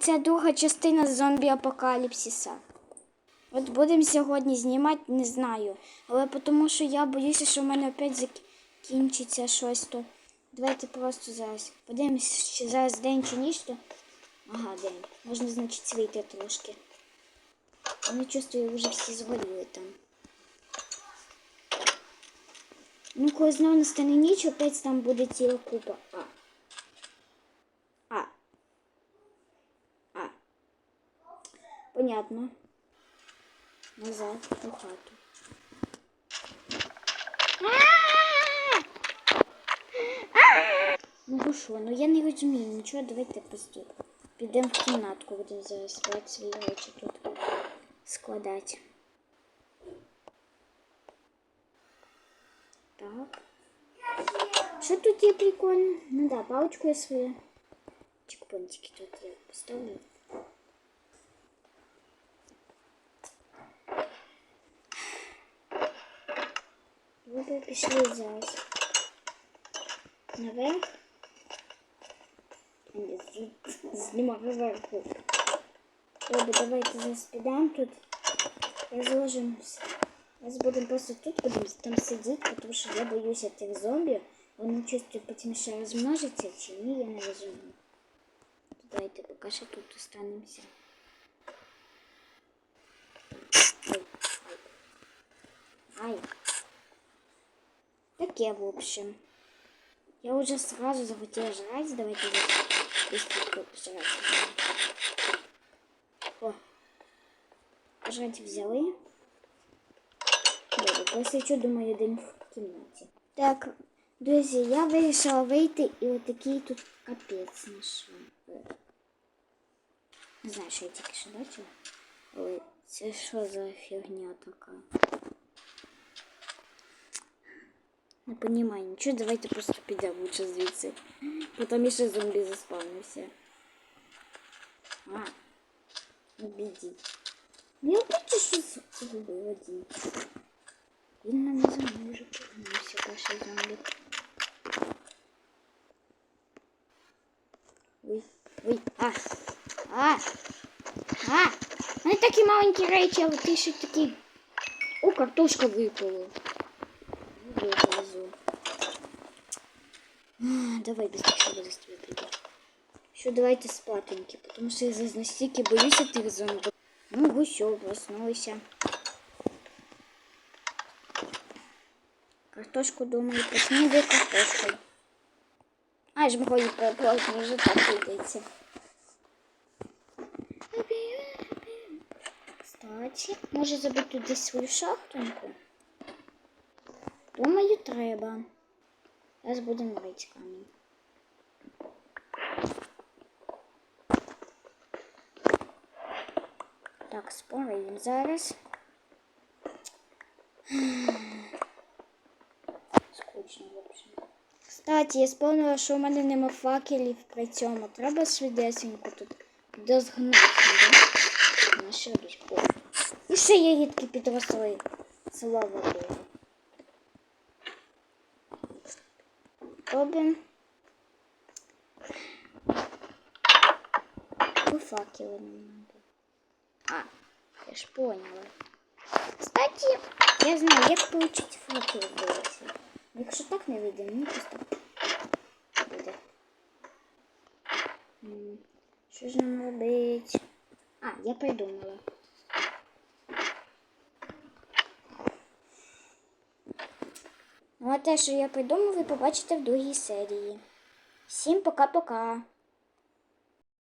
Це друга частина зомбі апокаліпсиса. От будемо сьогодні знімати, не знаю. Але тому що я боюся, що в мене опять закінчиться щось то. Давайте просто зараз. Подивимось, чи зараз день чи ніч, то. Ага, день. Можна, значить, вийти трошки. Я чувствую, вже всі згоріли там. Ну, коли знову настане ніч, опять там буде ціла купа. А. А. Понятно. Назад у хату. Ну що, ну я не розумію нічого, давайте просто підемо в кімнатку, будемо зараз свої речі тут складати. Так. Що тут є прикольно? Ну да, паличку я свою. Чекпонтики тут я поставлю. Би пішли зараз. Наверх. Знімаю зверху. Добре, давайте зараз підемо тут. Розложимося. Зараз будемо просто тут будемо там сидіти, тому що я боюся тих зомбі. Вони чувствують потім ще розмножаться чи ні, я не розумію. Давайте поки що тут останемося. Ай, ай. Ай. Таке, в общем. Я уже сразу захотела жрать. Давайте быстренько жрать. О. Жрать взяли. Добре, посвічу, думаю, день в кімнаті. Так, друзі, я вирішила вийти і отакий тут капець знайшла. Не знаю, що я тільки що бачила. Але це що за фігня така? Не понимаю нічого, давайте просто підемо лучше звідси. Потім ще зомбі заспавнився. А, не біді. Я бачу, що згубив один. Він мене за мною вже повернувся, перший зомбі. Ой, ой, а, а, а. Вони такі маленькі речі, а ти ще такі. О, картошка випала. Вылезу. Давай быстрее быстрее приду. Еще давайте спатеньки, потому что я за настільки боюся тих зомби. Ну, ви що, проснулися. Картошку думаю, поснідаю картошкою. А, ж мого плотно вже так йдеться. Кстати, може забути десь свою шахтоньку? Думаю, треба. Зараз будемо рити камінь. Так, спорим зараз. Скучно, в общем. Кстати, я спомнила, що у мене нема факелів при цьому. Треба швидесенько тут дозгнати. Да? Ще. І ще ягідки підросли. Слава Богу. Робимо. Ну, факели не надо. А, я ж поняла. Кстати, я знаю, як получить факел вийти. Якщо так не вийде, мені просто буде. Що нам робити? А, я придумала. Ну, а те, що я придумав, ви побачите в другій серії. Всім пока-пока!